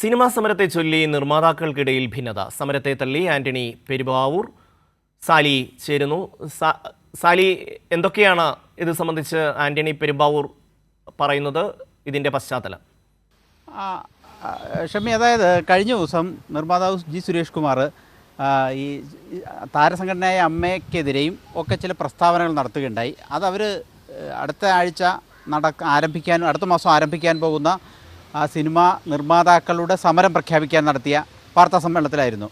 Cinema സമരത്തെ ചൊല്ലി നിർമ്മാതാക്കൾക്കിടയിൽ ഭിന്നത. സമരത്തെ തള്ളി ആന്റണി പെരുമ്പാവൂർ സാലി ചേരുന്നു. സാലി എന്തൊക്കെയാണ് ഇത് സംബന്ധിച്ച് ആന്റണി പെരുമ്പാവൂർ പറയുന്നത്? ഇതിന്റെ പശ്ചാത്തലം. ഷമി അതായത് കഴിഞ്ഞ ദിവസം നിർമ്മാതാവ് ജി സുരേഷ് കുമാർ ഈ താരസംഘടനയായ അമ്മയ്ക്കെതിരെയും ഒക്കെ ചില പ്രസ്താവനകൾ നടത്തുകയുണ്ടായി. അതവർ അടുത്ത ആഴ്ച നട ആരംഭിക്കാൻ അടുത്ത മാസം ആരംഭിക്കാൻ പോകുന്ന സിനിമ നിർമ്മാതാക്കളുടെ സമരം പ്രഖ്യാപിക്കാൻ നടത്തിയ വാർത്താ സമ്മേളനത്തിലായിരുന്നു.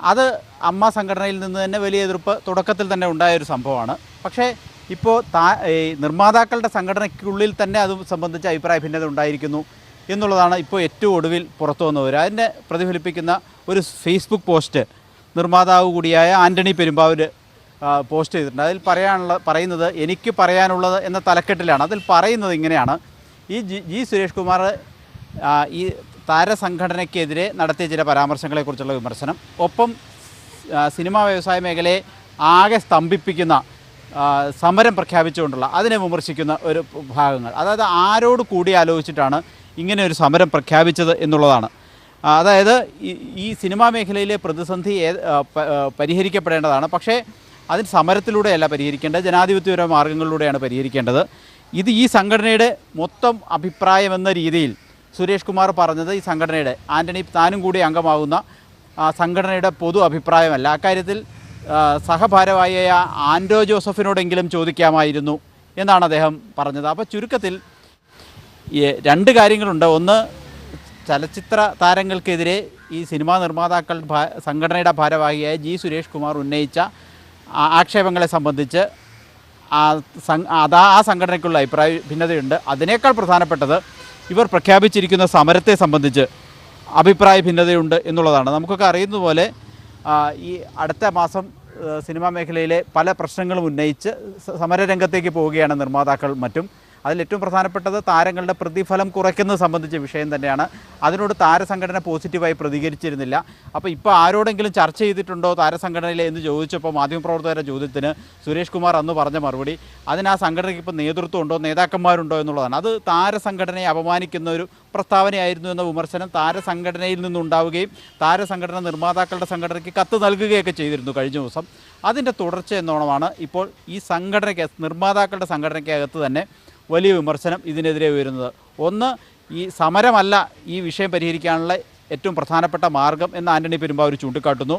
അത് അമ്മ സംഘടനയിൽ നിന്ന് തന്നെ വലിയ എതിർപ്പ് തുടക്കത്തിൽ തന്നെ ഉണ്ടായ ഒരു സംഭവമാണ്. പക്ഷേ ഇപ്പോൾ താ നിർമ്മാതാക്കളുടെ സംഘടനയ്ക്കുള്ളിൽ തന്നെ അത് സംബന്ധിച്ച അഭിപ്രായ ഭിന്നത ഉണ്ടായിരിക്കുന്നു എന്നുള്ളതാണ് ഇപ്പോൾ ഏറ്റവും ഒടുവിൽ പുറത്തു വന്നവർ അതിനെ പ്രതിഫലിപ്പിക്കുന്ന ഒരു ഫേസ്ബുക്ക് പോസ്റ്റ് നിർമ്മാതാവ് കൂടിയായ ആന്റണി പെരുമ്പാവൂർ പോസ്റ്റ് ചെയ്തിട്ടുണ്ട്. അതിൽ പറയാനുള്ള പറയുന്നത് എനിക്ക് പറയാനുള്ളത് എന്ന തലക്കെട്ടിലാണ്. അതിൽ പറയുന്നത് ഇങ്ങനെയാണ്. ഈ ജി ജി സുരേഷ് കുമാർ ആ, ഈ താരസംഘടനയ്ക്കെതിരെ നടത്തിയ ചില പരാമർശങ്ങളെക്കുറിച്ചുള്ള വിമർശനം. ഒപ്പം സിനിമാ വ്യവസായ മേഖലയെ ആകെ സ്തംഭിപ്പിക്കുന്ന സമരം പ്രഖ്യാപിച്ചുകൊണ്ടുള്ള അതിനെ വിമർശിക്കുന്ന ഒരു ഭാഗങ്ങൾ. അതായത് ആരോട് കൂടി ആലോചിച്ചിട്ടാണ് ഇങ്ങനെ ഒരു സമരം പ്രഖ്യാപിച്ചത് എന്നുള്ളതാണ്. അതായത് ഈ സിനിമാ മേഖലയിലെ പ്രതിസന്ധി പരിഹരിക്കപ്പെടേണ്ടതാണ്. പക്ഷേ അതിന് സമരത്തിലൂടെയല്ല പരിഹരിക്കേണ്ടത്. ജനാധിപത്യപര മാർഗങ്ങളിലൂടെയാണ് പരിഹരിക്കേണ്ടത്. ഇത് ഈ സംഘടനയുടെ മൊത്തം അഭിപ്രായമെന്ന രീതിയിൽ സുരേഷ് കുമാർ പറഞ്ഞത് ഈ സംഘടനയുടെ ആന്റണി താനും കൂടി അംഗമാകുന്ന സംഘടനയുടെ പൊതു അഭിപ്രായമല്ല. അക്കാര്യത്തിൽ സഹഭാരവാഹിയായ ആൻഡോ ജോസഫിനോടെങ്കിലും ചോദിക്കാമായിരുന്നു എന്നാണ് അദ്ദേഹം പറഞ്ഞത്. അപ്പോൾ ചുരുക്കത്തിൽ രണ്ട് കാര്യങ്ങളുണ്ട്. ഒന്ന് ചലച്ചിത്ര താരങ്ങൾക്കെതിരെ ഈ സിനിമാ നിർമ്മാതാക്കൾ സംഘടനയുടെ ഭാരവാഹിയായ ജി സുരേഷ് കുമാർ ഉന്നയിച്ച ആക്ഷേപങ്ങളെ സംബന്ധിച്ച് ആ അതാ ആ സംഘടനയ്ക്കുള്ള അഭിപ്രായ ഭിന്നതയുണ്ട്. അതിനേക്കാൾ പ്രധാനപ്പെട്ടത് ഇവർ പ്രഖ്യാപിച്ചിരിക്കുന്ന സമരത്തെ സംബന്ധിച്ച് അഭിപ്രായ ഭിന്നതയുണ്ട് എന്നുള്ളതാണ്. നമുക്കൊക്കെ അറിയുന്ന പോലെ ഈ അടുത്ത മാസം സിനിമാ മേഖലയിലെ പല പ്രശ്നങ്ങളും ഉന്നയിച്ച് സമരരംഗത്തേക്ക് പോവുകയാണ് നിർമ്മാതാക്കൾ മറ്റും. അതിൽ ഏറ്റവും പ്രധാനപ്പെട്ടത് താരങ്ങളുടെ പ്രതിഫലം കുറയ്ക്കുന്നത് സംബന്ധിച്ച വിഷയം തന്നെയാണ്. അതിനോട് താരസംഘടന പോസിറ്റീവായി പ്രതികരിച്ചിരുന്നില്ല. അപ്പോൾ ഇപ്പോൾ ആരോടെങ്കിലും ചർച്ച ചെയ്തിട്ടുണ്ടോ താരസംഘടനയിലെ എന്ന് ചോദിച്ചപ്പോൾ മാധ്യമപ്രവർത്തകരുടെ ചോദ്യത്തിന് സുരേഷ് കുമാർ അന്ന് പറഞ്ഞ മറുപടി അതിന് ആ സംഘടനയ്ക്ക് ഇപ്പോൾ നേതൃത്വം ഉണ്ടോ നേതാക്കന്മാരുണ്ടോ എന്നുള്ളതാണ്. അത് താരസംഘടനയെ അപമാനിക്കുന്ന ഒരു പ്രസ്താവനയായിരുന്നു എന്ന വിമർശനം താരസംഘടനയിൽ നിന്നുണ്ടാവുകയും താരസംഘടന നിർമ്മാതാക്കളുടെ സംഘടനയ്ക്ക് കത്ത് നൽകുകയൊക്കെ ചെയ്തിരുന്നു കഴിഞ്ഞ ദിവസം. അതിന്റെ തുടർച്ച എന്നോണമാണ് ഇപ്പോൾ ഈ സംഘടനയ്ക്ക് നിർമ്മാതാക്കളുടെ സംഘടനയ്ക്കകത്ത് തന്നെ വലിയ വിമർശനം ഇതിനെതിരെ ഉയരുന്നത്. ഒന്ന് ഈ സമരമല്ല ഈ വിഷയം പരിഹരിക്കാനുള്ള ഏറ്റവും പ്രധാനപ്പെട്ട മാർഗം എന്ന് ആന്റണി പെരുമ്പാവൂർ ചൂണ്ടിക്കാട്ടുന്നു.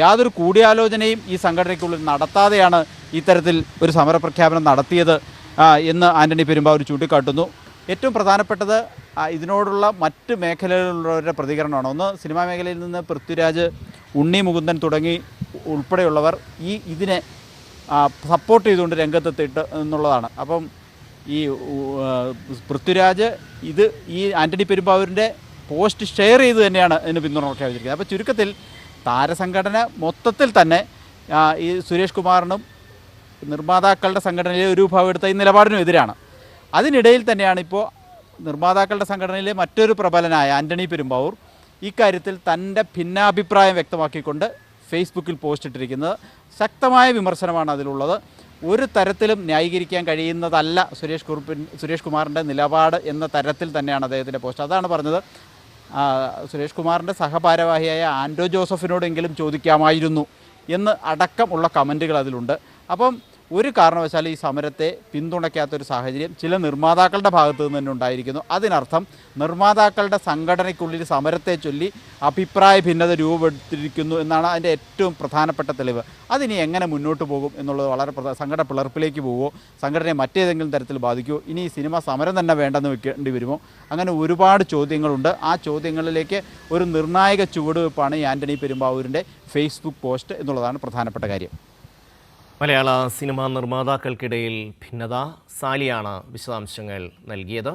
യാതൊരു കൂടിയാലോചനയും ഈ സംഘടനയ്ക്കുള്ളിൽ നടത്താതെയാണ് ഇത്തരത്തിൽ ഒരു സമരപ്രഖ്യാപനം നടത്തിയത് എന്ന് ആന്റണി പെരുമ്പാവൂർ ചൂണ്ടിക്കാട്ടുന്നു. ഏറ്റവും പ്രധാനപ്പെട്ടത് ഇതിനോടുള്ള മറ്റ് മേഖലകളിലുള്ളവരുടെ പ്രതികരണമാണ്. ഒന്ന് സിനിമാ മേഖലയിൽ നിന്ന് പൃഥ്വിരാജ് ഉണ്ണി മുകുന്ദൻ തുടങ്ങി ഉൾപ്പെടെയുള്ളവർ ഈ ഇതിനെ സപ്പോർട്ട് ചെയ്തുകൊണ്ട് രംഗത്തെത്തിയിട്ട് എന്നുള്ളതാണ്. അപ്പം ഈ പൃഥ്വിരാജ് ഇത് ഈ ആന്റണി പെരുമ്പാവൂരിന്റെ പോസ്റ്റ് ഷെയർ ചെയ്ത് തന്നെയാണ് ഇതിന് പിന്തുണ പ്രഖ്യാപിച്ചിരിക്കുന്നത്. അപ്പോൾ ചുരുക്കത്തിൽ താരസംഘടന മൊത്തത്തിൽ തന്നെ ഈ സുരേഷ് കുമാറിനും നിർമ്മാതാക്കളുടെ സംഘടനയിലെ ഒരു വിഭാഗം എടുത്ത ഈ നിലപാടിനും എതിരാണ്. അതിനിടയിൽ തന്നെയാണ് ഇപ്പോൾ നിർമ്മാതാക്കളുടെ സംഘടനയിലെ മറ്റൊരു പ്രബലനായ ആന്റണി പെരുമ്പാവൂർ ഇക്കാര്യത്തിൽ തന്റെ ഭിന്നാഭിപ്രായം വ്യക്തമാക്കിക്കൊണ്ട് ഫേസ്ബുക്കിൽ പോസ്റ്റ് ഇട്ടിരിക്കുന്നത്. ശക്തമായ വിമർശനമാണ് അതിലുള്ളത്. ഒരു തരത്തിലും ന്യായീകരിക്കാൻ കഴിയുന്നതല്ല സുരേഷ് കുറുപ്പിൻ സുരേഷ് കുമാറിന്റെ നിലപാട് എന്ന തരത്തിൽ തന്നെയാണ് അദ്ദേഹത്തിന്റെ പോസ്റ്റ്. അതാണ് പറഞ്ഞത്. സുരേഷ് കുമാറിന്റെ സഹഭാരവാഹിയായ ആൻഡോ ജോസഫിനോടെങ്കിലും ചോദിക്കാമായിരുന്നു എന്ന് അടക്കമുള്ള കമന്റുകൾ അതിലുണ്ട്. അപ്പം ഒരു കാരണവശാലും ഈ സമരത്തെ പിന്തുണയ്ക്കാത്തൊരു സാഹചര്യം ചില നിർമ്മാതാക്കളുടെ ഭാഗത്തു നിന്ന് തന്നെ ഉണ്ടായിരിക്കുന്നു. അതിനർത്ഥം നിർമ്മാതാക്കളുടെ സംഘടനയ്ക്കുള്ളിൽ സമരത്തെ ചൊല്ലി അഭിപ്രായ ഭിന്നത രൂപപ്പെടുത്തിയിരിക്കുന്നു എന്നാണ് അതിന്റെ ഏറ്റവും പ്രധാനപ്പെട്ട തെളിവ്. അതിനി എങ്ങനെ മുന്നോട്ട് പോകും എന്നുള്ളത് വളരെ പ്രധാന സംഘടന പിളർപ്പിലേക്ക് പോവുമോ സംഘടനയെ മറ്റേതെങ്കിലും തരത്തിൽ ബാധിക്കുമോ ഇനി ഈ സിനിമ സമരം തന്നെ വേണ്ടെന്ന് വെക്കേണ്ടി വരുമോ? അങ്ങനെ ഒരുപാട് ചോദ്യങ്ങളുണ്ട്. ആ ചോദ്യങ്ങളിലേക്ക് ഒരു നിർണായക ചുവടുവെപ്പാണ് ഈ ആന്റണി പെരുമ്പാവൂരിന്റെ ഫേസ്ബുക്ക് പോസ്റ്റ് എന്നുള്ളതാണ് പ്രധാനപ്പെട്ട കാര്യം. മലയാള സിനിമാ നിർമ്മാതാക്കൾക്കിടയിൽ ഭിന്നത സാലിയാണ് വിശദാംശങ്ങൾ നൽകിയത്.